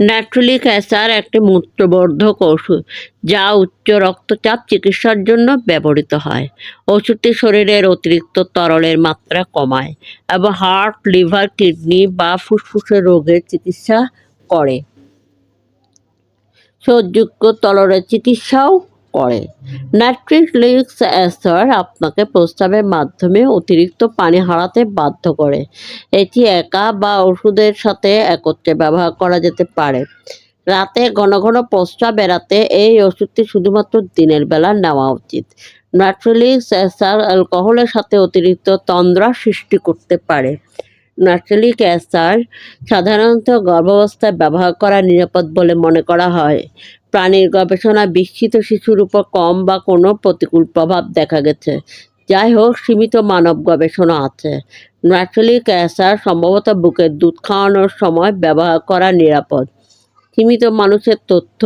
ন্যাট্রোলিক Acer একটি মূত্রবর্ধক ওষুধ, যা উচ্চ রক্তচাপ চিকিৎসার জন্য ব্যবহৃত হয়। ওষুধটি শরীরের অতিরিক্ত তরলের মাত্রা কমায় এবং হার্ট লিভার কিডনি বা ফুসফুসের রোগের চিকিৎসা করে। সহযোগ্য তরলের চিকিৎসাও করে। নাইট্রিক লিক্স অ্যাসার আপনাকে প্রস্রাবের মাধ্যমে অতিরিক্ত পানি হারাতে বাধ্য করে। এটি একা বা ওষুধের সাথে একত্রে ব্যবহার করা যেতে পারে। রাতে ঘন ঘন প্রস্রাব এড়াতে এই ওষুধটি শুধুমাত্র দিনের বেলা নেওয়া উচিত। ন্যাট্রিলিক্স অ্যাসার অ্যালকোহলের সাথে অতিরিক্ত তন্দ্রা সৃষ্টি করতে পারে। ন্যাট্রিলিক অ্যাসার সাধারণত গর্ভাবস্থায় ব্যবহার করা নিরাপদ বলে মনে করা হয়। প্রাণীর গবেষণা বিস্মিত শিশুর উপর কম বা কোনো প্রতিকূল প্রভাব দেখা গেছে। যাই হোক, সীমিত মানব গবেষণা আছে। ন্যাট্রিলিক অ্যাসার সম্ভবত বুকের দুধ খাওয়ানোর সময় ব্যবহার করা নিরাপদ। সীমিত মানুষের তথ্য,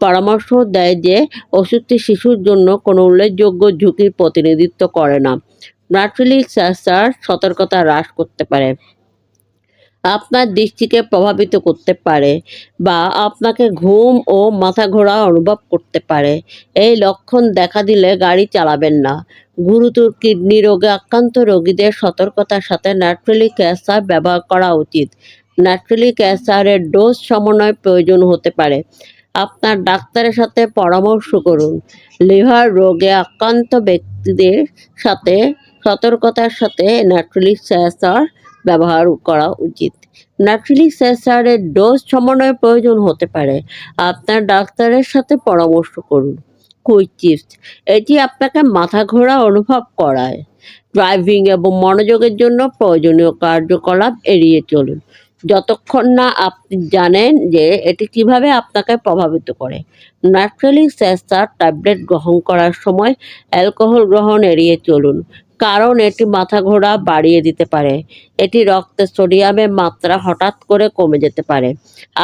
পরামর্শ দেয় যে ওষুধটি শিশুর জন্য কোনো উল্লেখযোগ্য ঝুঁকির প্রতিনিধিত্ব করে না। ন্যাট্রিলিক অ্যাসার সতর্কতা হ্রাস করতে পারে। আপনার দৃষ্টিকে প্রভাবিত করতে পারে বা আপনাকে ঘুম ও মাথা ঘোরা অনুভব করতে পারে। এই লক্ষণ দেখা দিলে গাড়ি চালাবেন না। গুরুতর কিডনি রোগে আক্রান্ত রোগীদের সতর্কতার সাথে ন্যাট্রিলিক অ্যাসার ব্যবহার করা উচিত। ন্যাট্রিলিক অ্যাসারের ডোজ সমন্বয় প্রয়োজন হতে পারে। আপনার ডাক্তারের সাথে পরামর্শ করুন। লিভার রোগে আক্রান্ত ব্যক্তিদের সাথে সতর্কতার সাথে ন্যাট্রিলিক অ্যাসার ব্যবহার করা উচিত। ন্যাট্রিলিক অ্যাসারের ডোজ সমন্বয়ের প্রয়োজন হতে পারে। আপনার ডাক্তারের সাথে পরামর্শ করুন। কুইক চিপস এটি আপনাকে মাথা ঘোরা অনুভব করায়। ড্রাইভিং এবং মনোযোগের জন্য প্রয়োজনীয় কার্যকলাপ এড়িয়ে চলুন। যতক্ষণ না আপনি জানেন যে এটি কীভাবে আপনাকে প্রভাবিত করে। ন্যাট্রালিক স্যাসার ট্যাবলেট গ্রহণ করার সময় অ্যালকোহল গ্রহণ এড়িয়ে চলুন। কারণ এটি মাথা ঘোরা বাড়িয়ে দিতে পারে। এটি রক্তে সোডিয়ামের মাত্রা হঠাৎ করে কমে যেতে পারে।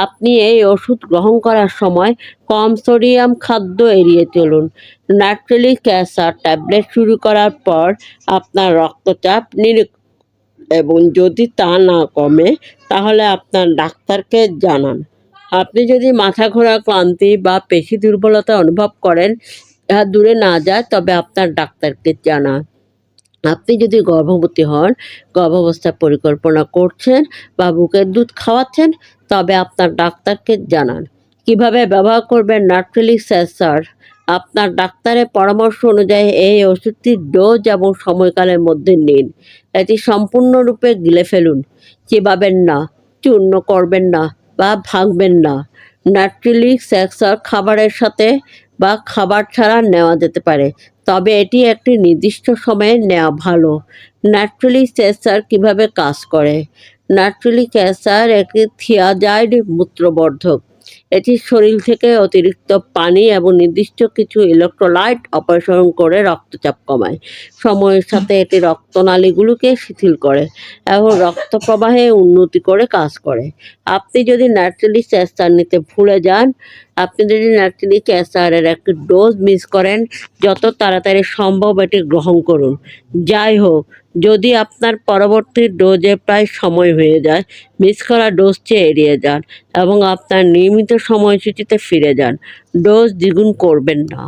আপনি এই ওষুধ গ্রহণ করার সময় কম সোডিয়াম খাদ্য এড়িয়ে চলুন। ন্যাট্রালিক অ্যাসার ট্যাবলেট শুরু করার পর আপনার রক্তচাপ নিরীক্ষণ এবং যদি তা না কমে, তাহলে আপনার ডাক্তারকে জানান। আপনি যদি মাথা ঘোরা ক্লান্তি বা পেশি দুর্বলতা অনুভব করেন, ইহা দূরে না যায়, তবে আপনার ডাক্তারকে জানান। আপনি যদি গর্ভবতী হন গর্ভাবস্থার পরিকল্পনা করছেন বা বুকের দুধ খাওয়াচ্ছেন, তবে আপনার ডাক্তারকে জানান। কীভাবে ব্যবহার করবেন নাট্রিলিক স্যাসার আপনার ডাক্তারের পরামর্শ অনুযায়ী এই ওষুধটির ডোজ এবং সময়কালের মধ্যে নিন। এটি সম্পূর্ণরূপে গিলে ফেলুন। চিবাবেন না, চূর্ণ করবেন না বা ভাঙবেন না। নাট্রিলিক স্যাক্সার খাবারের সাথে বা খাবার ছাড়া নেওয়া যেতে পারে। তবে এটি একটি নির্দিষ্ট সময়ে নেওয়া ভালো। নাট্রিলিক ক্যান্সার কীভাবে কাজ করে? নাট্রিলিক ক্যাসার একটি থিয়াজাইড মূত্রবর্ধক। এটি শরীর থেকে অতিরিক্ত পানি এবং নির্দিষ্ট কিছু ইলেকট্রোলাইট অপসারণ করে রক্তচাপ কমায়। সময়ের সাথে এটি রক্তনালীগুলোকে শিথিল করে এবং রক্ত প্রবাহে উন্নতি করে কাজ করে। আপনি যদি ন্যাট্রালিক অ্যাসার নিতে ভুলে যান, আপনি যদি ন্যাট্রালিক অ্যাসারের একটি ডোজ মিস করেন, যত তাড়াতাড়ি সম্ভব এটি গ্রহণ করুন। যাই হোক, যদি আপনার পরবর্তী ডোজে প্রায় সময় হয়ে যায়, মিস করা ডোজটি এড়িয়ে যান এবং আপনার নিয়মিত সময়সূচিতে ফিরে যান। ডোজ দ্বিগুণ করবেন না।